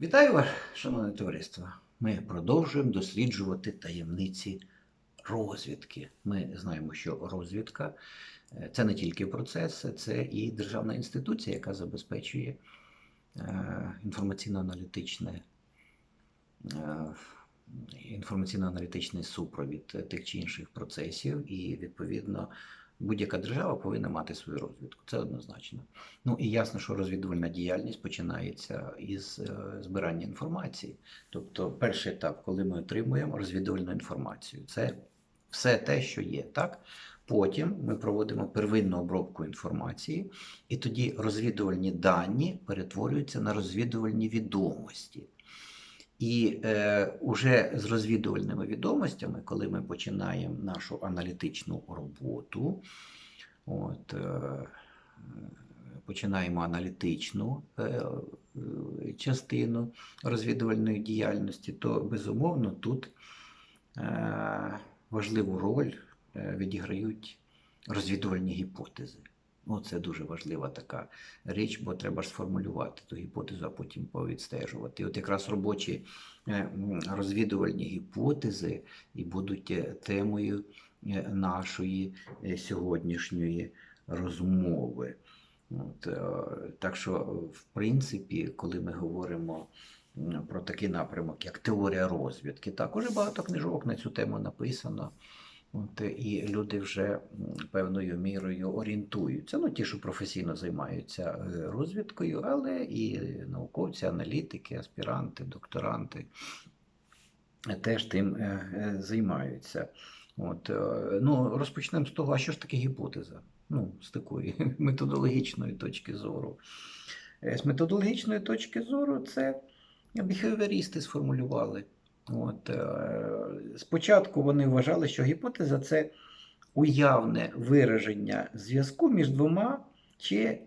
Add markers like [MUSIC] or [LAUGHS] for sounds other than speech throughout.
Вітаю вас, шановне товариство. Ми продовжуємо досліджувати таємниці розвідки. Ми знаємо, що розвідка е, це не тільки процес, це і державна інституція, яка забезпечує е, інформаційно-аналітичне. е, Інформаційно-аналітичний супровід тих чи інших процесів, і відповідно будь-яка держава повинна мати свою розвідку. Це однозначно. Ну і ясно, що розвідувальна діяльність починається із е, збирання інформації. Тобто, перший етап, коли ми отримуємо розвідувальну інформацію, це все те, що є, так. Потім ми проводимо первинну обробку інформації, і тоді розвідувальні дані перетворюються на розвідувальні відомості. І е, уже з розвідувальними відомостями, коли ми починаємо нашу аналітичну роботу, от, е, починаємо аналітичну е, е, частину розвідувальної діяльності, то безумовно тут е, важливу роль е, відіграють розвідувальні гіпотези. Ну, це дуже важлива така річ, бо треба ж сформулювати ту гіпотезу, а потім повідстежувати. І от якраз робочі е, розвідувальні гіпотези і будуть е, темою е, нашої сьогоднішньої розмови. От, так що, в принципі, коли ми говоримо про такий напрямок, як теорія розвідки, так, уже багато книжок на цю тему написано. От, і люди вже певною мірою орієнтуються. Ну, ті, що професійно займаються е, розвідкою, але і науковці, аналітики, аспіранти, докторанти теж тим е, е, займаються. От, ну, розпочнемо з того, а що ж таке гіпотеза? Ну, з такої [LAUGHS] методологічної точки зору. З методологічної точки зору це біхевіористи сформулювали. От, спочатку вони вважали, що гіпотеза це уявне вираження зв'язку між двома чи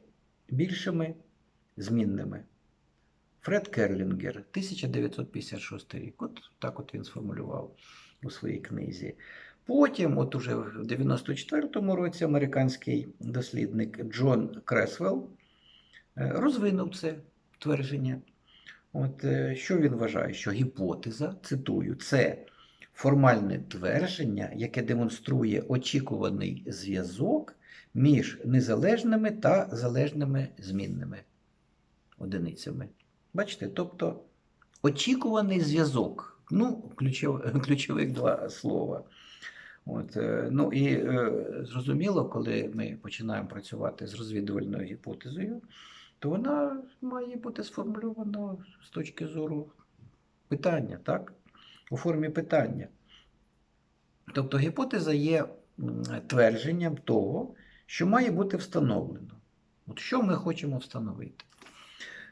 більшими змінними. Фред Керлінгер, 1956 рік. От так от він сформулював у своїй книзі. Потім, от уже в 94-му році, американський дослідник Джон Кресвелл е, розвинув це твердження. От е, що він вважає? Що гіпотеза, цитую, це формальне твердження, яке демонструє очікуваний зв'язок між незалежними та залежними змінними одиницями. Бачите, тобто очікуваний зв'язок. Ну, ключов, [LAUGHS] ключових два слова. От, е, ну і е, зрозуміло, коли ми починаємо працювати з розвідувальною гіпотезою, то вона має бути сформульована з точки зору питання, так? У формі питання. Тобто гіпотеза є твердженням того, що має бути встановлено. От що ми хочемо встановити?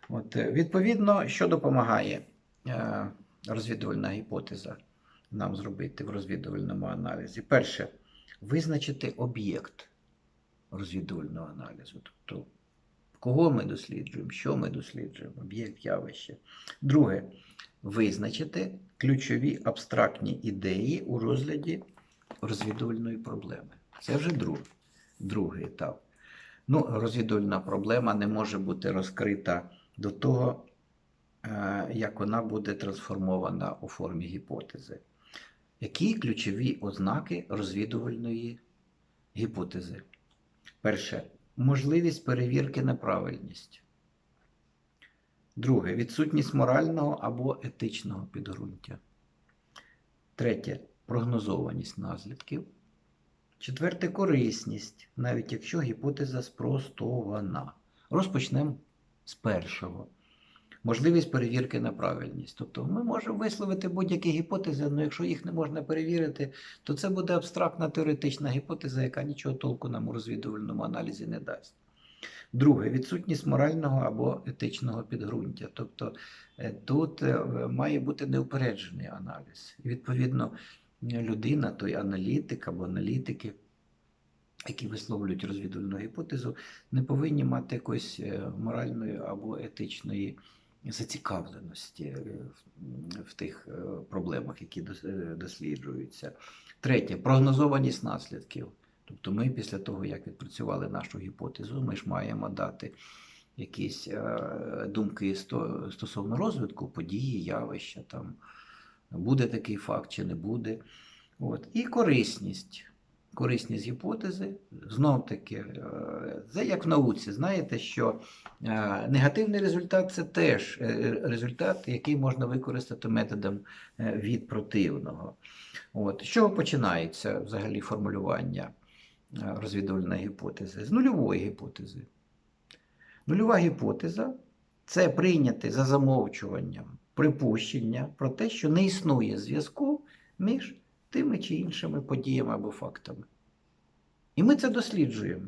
От, е, відповідно, що допомагає е, розвідувальна гіпотеза нам зробити в розвідувальному аналізі? Перше, визначити об'єкт розвідувального аналізу. Тобто, кого ми досліджуємо, що ми досліджуємо, об'єкт явище. Друге, визначити ключові абстрактні ідеї у розгляді розвідувальної проблеми. Це вже друг, другий етап. Ну, розвідувальна проблема не може бути розкрита до того, е, як вона буде трансформована у формі гіпотези. Які ключові ознаки розвідувальної гіпотези? Перше, можливість перевірки на правильність. Друге, відсутність морального або етичного підґрунтя. Третє прогнозованість наслідків. Четверте корисність, навіть якщо гіпотеза спростована. Розпочнемо з першого. Можливість перевірки на правильність. Тобто ми можемо висловити будь-які гіпотези, але якщо їх не можна перевірити, то це буде абстрактна теоретична гіпотеза, яка нічого толку нам у розвідувальному аналізі не дасть. Друге, відсутність морального або етичного підґрунтя. Тобто е, тут е, має бути неупереджений аналіз. І, відповідно, людина, той аналітик або аналітики, які висловлюють розвідувальну гіпотезу, не повинні мати якоїсь е, моральної або етичної зацікавленості в- тих проблемах, які досліджуються. Третє прогнозованість наслідків. Тобто ми після того, як відпрацювали нашу гіпотезу, ми ж маємо дати якісь е, думки стосовно розвитку події, явища, там, буде такий факт чи не буде. От. І корисність. Корисність гіпотези, знов таки, е, це як в науці, знаєте, що е, негативний результат це теж результат, який можна використати методом від противного. От. З чого починається взагалі формулювання розвідувальної гіпотези? З нульової гіпотези. Нульова гіпотеза це прийняти за замовчуванням припущення про те, що не існує зв'язку між тими чи іншими подіями або фактами. І ми це досліджуємо.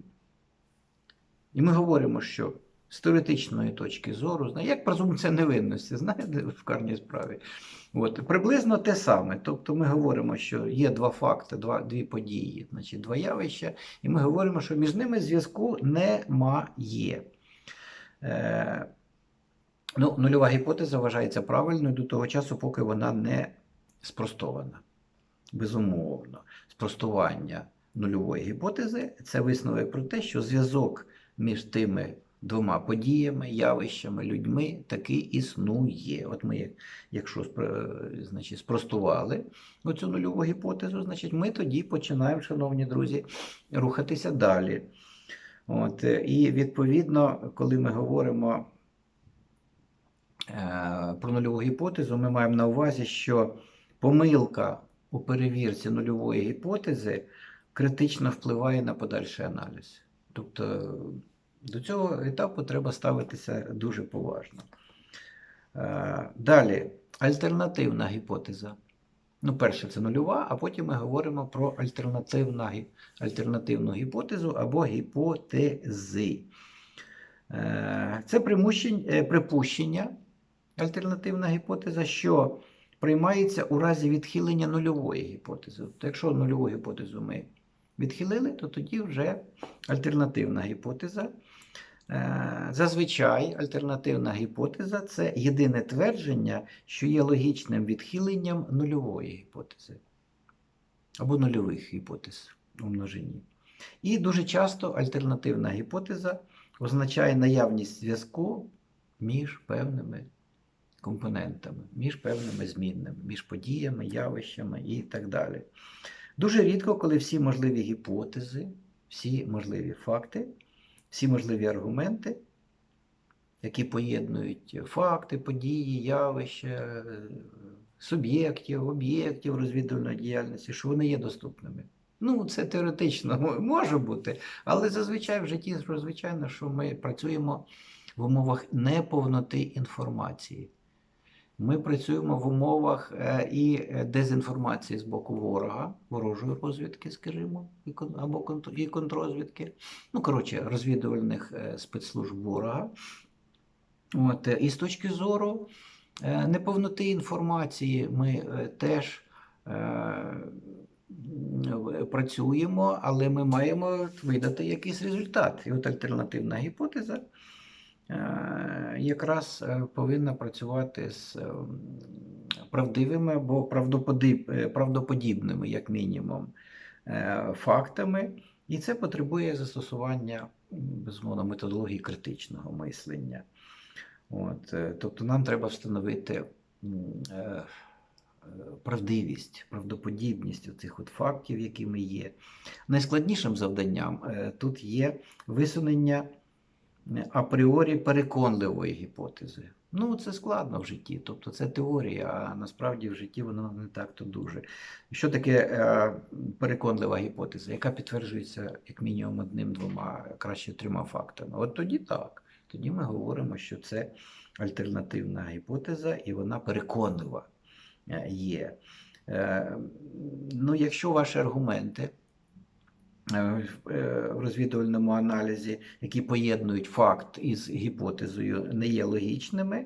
І ми говоримо, що з теоретичної точки зору, як презумпція невинності, знаєте, в карній справі. От, приблизно те саме. Тобто ми говоримо, що є два факти, два, дві події, значить, два явища, і ми говоримо, що між ними зв'язку немає. Е, ну, нульова гіпотеза вважається правильною до того часу, поки вона не спростована. Безумовно, спростування нульової гіпотези це висновок про те, що зв'язок між тими двома подіями, явищами, людьми таки існує. От ми, якщо значить, спростували оцю нульову гіпотезу, значить ми тоді починаємо, шановні друзі, рухатися далі. От, е, і відповідно, коли ми говоримо е, про нульову гіпотезу, ми маємо на увазі, що помилка у перевірці нульової гіпотези критично впливає на подальший аналіз. Тобто до цього етапу треба ставитися дуже поважно. Е, Далі, альтернативна гіпотеза. Ну, перше, це нульова, а потім ми говоримо про альтернативну гіпотезу або гіпотези. Е, Це е, припущення, альтернативна гіпотеза, що приймається у разі відхилення нульової гіпотези. Тобто, якщо нульову гіпотезу ми відхилили, то тоді вже альтернативна гіпотеза. Е, Зазвичай альтернативна гіпотеза це єдине твердження, що є логічним відхиленням нульової гіпотези або нульових гіпотез у множині. І дуже часто альтернативна гіпотеза означає наявність зв'язку між певними компонентами, між певними змінними, між подіями, явищами і так далі. Дуже рідко, коли всі можливі гіпотези, всі можливі факти, всі можливі аргументи, які поєднують факти, події, явища, е, суб'єктів, об'єктів розвідувальної діяльності, що вони є доступними. Ну, це теоретично може бути, але зазвичай в житті, звичайно, що ми працюємо в умовах неповноти інформації. Ми працюємо в умовах е, і е, дезінформації з боку ворога, ворожої розвідки, скажімо, або і контррозвідки. Ну, коротше, розвідувальних е, спецслужб ворога. От, і з точки зору неповноти інформації ми теж працюємо, але ми маємо видати якийсь результат. І от альтернативна гіпотеза якраз е, повинна працювати з е, правдивими або е, правдоподібними, як мінімум, е, фактами. І це потребує застосування, безумовно, методології критичного мислення. От, е, тобто нам треба встановити е, е, правдивість, правдоподібність цих от фактів, якими є. Найскладнішим завданням е, тут є висунення е, апріорі переконливої гіпотези. Ну, це складно в житті, тобто це теорія, а насправді в житті воно не так то дуже. Що таке е, переконлива гіпотеза, яка підтверджується як мінімум одним-двома, краще трьома фактами? От тоді так. Тоді ми говоримо, що це альтернативна гіпотеза, і вона переконлива е, є. Е, Ну, якщо ваші аргументи в е, розвідувальному аналізі, які поєднують факт із гіпотезою, не є логічними,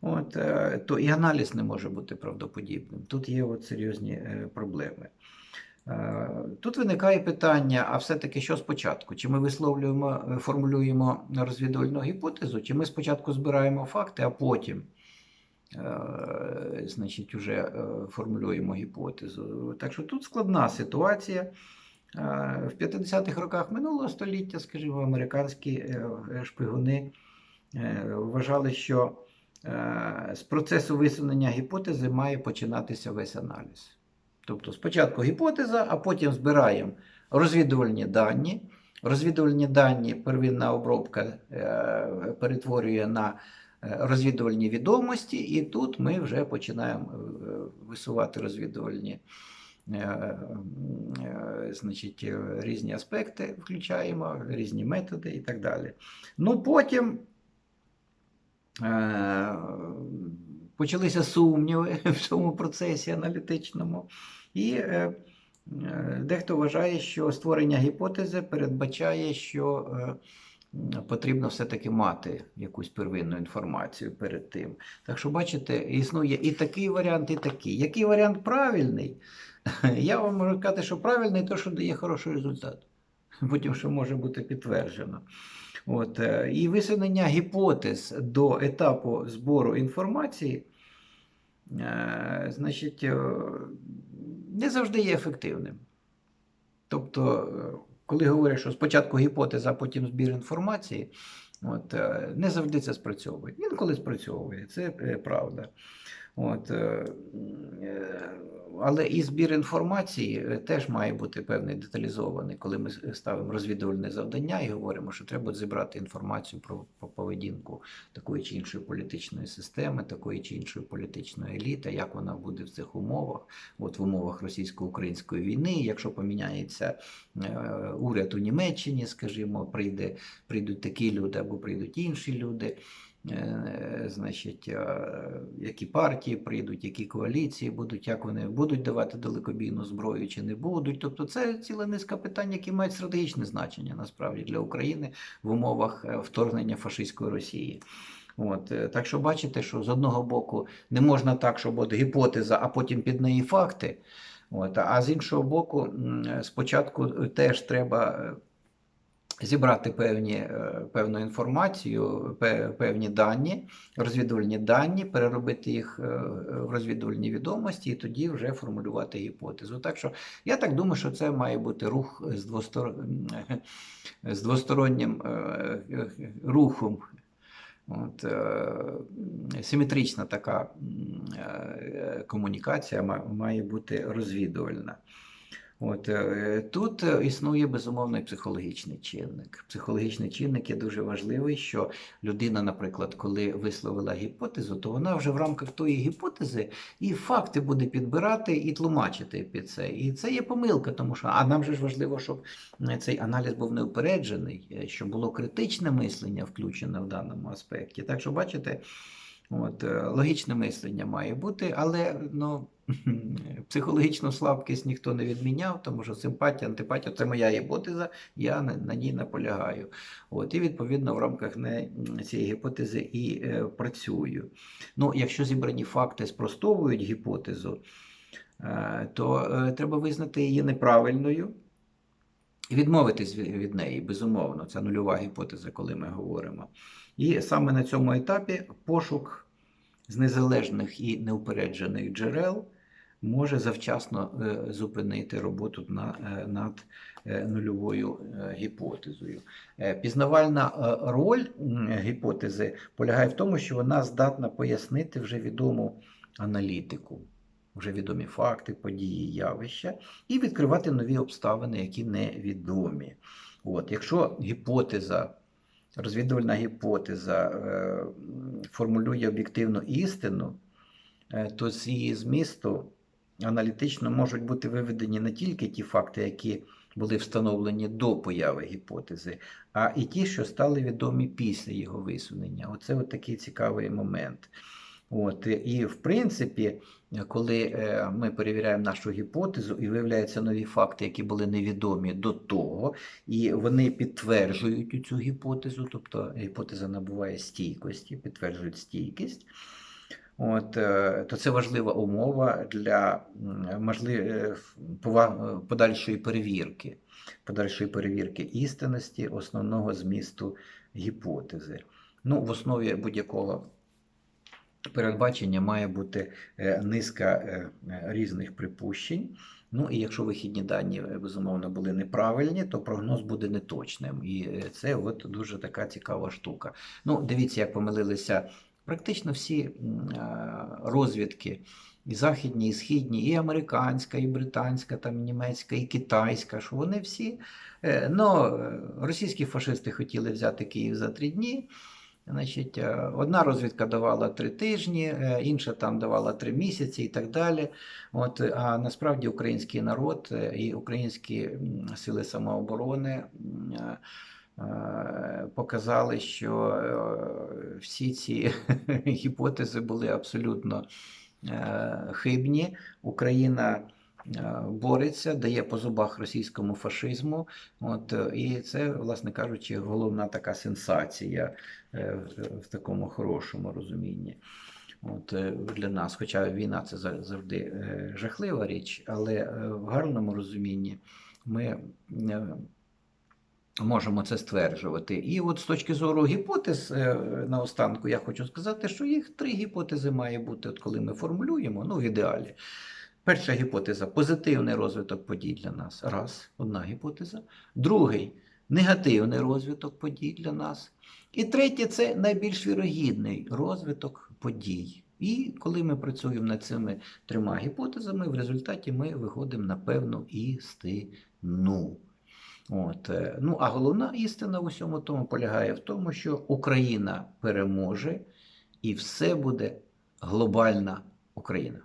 от, е, то і аналіз не може бути правдоподібним. Тут є от серйозні е, проблеми. Е, Тут виникає питання: а все-таки що спочатку? Чи ми висловлюємо, е, формулюємо розвідувальну гіпотезу, чи ми спочатку збираємо факти, а потім е, значить, уже е, формулюємо гіпотезу. Так що тут складна ситуація. В 50-х роках минулого століття, скажімо, американські е, е, шпигуни е, вважали, що е, з процесу висунення гіпотези має починатися весь аналіз. Тобто спочатку гіпотеза, а потім збираємо розвідувальні дані. Розвідувальні дані первинна обробка е, перетворює на е, розвідувальні відомості, і тут ми вже починаємо е, висувати розвідувальні е, е, значить, е, різні аспекти, включаємо, різні методи і так далі. Ну, потім е, почалися сумніви [LAUGHS] в цьому процесі аналітичному. І е, е, дехто вважає, що створення гіпотези передбачає, що е, потрібно все-таки мати якусь первинну інформацію перед тим. Так що, бачите, існує і такий варіант, і такий. Який варіант правильний? [LAUGHS] Я вам можу сказати, що правильний то, що дає хороший результат. [LAUGHS] Потім що може бути підтверджено. От, е, і висунення гіпотез до етапу збору інформації, е, значить, е, не завжди є ефективним. Тобто, коли говорять, що спочатку гіпотеза, а потім збір інформації, от, е, не завжди це спрацьовує. Інколи спрацьовує, це е, правда. От, е, е, але і збір інформації е, теж має бути певний деталізований, коли ми ставимо розвідувальне завдання і говоримо, що треба зібрати інформацію про, про поведінку такої чи іншої політичної системи, такої чи іншої політичної еліти, як вона буде в цих умовах, от в умовах російсько-української війни, якщо поміняється уряд у Німеччині, скажімо, прийде, прийдуть такі люди або прийдуть інші люди. Е, Значить, е, які партії прийдуть, які коаліції будуть, як вони будуть давати далекобійну зброю чи не будуть. Тобто це ціла низка питань, які мають стратегічне значення насправді для України в умовах е, вторгнення фашистської Росії. От, так що бачите, що з одного боку не можна так, щоб от гіпотеза, а потім під неї факти. От, а з іншого боку, спочатку теж треба зібрати певні, е, певну інформацію, певні дані, розвідувальні дані, переробити їх е, в розвідувальні відомості і тоді вже формулювати гіпотезу. Так що я так думаю, що це має бути рух з, двостор... з двостороннім е, рухом. От, симетрична така комунікація має бути розвідувальна. От, е, тут е, існує безумовно і психологічний чинник. Психологічний чинник є дуже важливий, що людина, наприклад, коли висловила гіпотезу, то вона вже в рамках тої гіпотези і факти буде підбирати і тлумачити під це. І це є помилка, тому що а нам же ж важливо, щоб е, цей аналіз був неупереджений, щоб було критичне мислення включене в даному аспекті. Так що, бачите, От, е, логічне мислення має бути, але ну, [LAUGHS] психологічну слабкість ніхто не відміняв, тому що симпатія, антипатія це моя гіпотеза, я на, на ній наполягаю. От, і відповідно в рамках не, цієї гіпотези і е, працюю. Ну, якщо зібрані факти спростовують гіпотезу, е, то е, треба визнати її неправильною. І відмовитись від від неї, безумовно, це нульова гіпотеза, коли ми говоримо. І саме на цьому етапі пошук з незалежних і неупереджених джерел може завчасно е, зупинити роботу е, над е, нульовою гіпотезою. Пізнавальна роль гіпотези полягає в тому, що вона здатна пояснити вже відому аналітику, вже відомі факти, події, явища, і відкривати нові обставини, які невідомі. От, якщо гіпотеза розвідувальна гіпотеза е, формулює об'єктивну істину, е, то з її змісту аналітично можуть бути виведені не тільки ті факти, які були встановлені до появи гіпотези, а і ті, що стали відомі після його висунення. Оце от такий цікавий момент. От, і в принципі, коли е, ми перевіряємо нашу гіпотезу і виявляються нові факти, які були невідомі до того, і вони підтверджують цю гіпотезу, тобто гіпотеза набуває стійкості, підтверджують стійкість. От, е, то це важлива умова для м, можли- е, подальшої перевірки, подальшої перевірки істинності основного змісту гіпотези. Ну, в основі будь-якого передбачення має бути е, низка е, е, різних припущень, Ну і якщо вихідні дані, безумовно, були неправильні, то прогноз буде неточним. І це от дуже така цікава штука. Ну, дивіться, як помилилися практично всі розвідки. І західні, і східні, і американська, і британська, там, і німецька, і китайська, що вони всі. Ну, російські фашисти хотіли взяти Київ за три дні. Значить, е, одна розвідка давала три тижні, е, інша там давала три місяці і так далі. От, а насправді український народ е, і українські сили самооборони показали, що всі ці [LAUGHS] гіпотези були абсолютно хибні. Україна бореться, дає по зубах російському фашизму. От, е, і це, власне кажучи, головна така сенсація е, в- такому хорошому розумінні. От, е, для нас, хоча війна це завжди е, жахлива річ, але е, в гарному розумінні ми е, можемо це стверджувати. І от з точки зору гіпотез, е, наостанку я хочу сказати, що їх три гіпотези має бути, от коли ми формулюємо, ну в ідеалі. Перша гіпотеза позитивний розвиток подій для нас. Раз, одна гіпотеза. Другий негативний розвиток подій для нас. І третє це найбільш вірогідний розвиток подій. І коли ми працюємо над цими трьома гіпотезами, в результаті ми виходимо на певну істину. От. е, Ну, а головна істина в усьому тому полягає в тому, що Україна переможе і все буде глобальна Україна.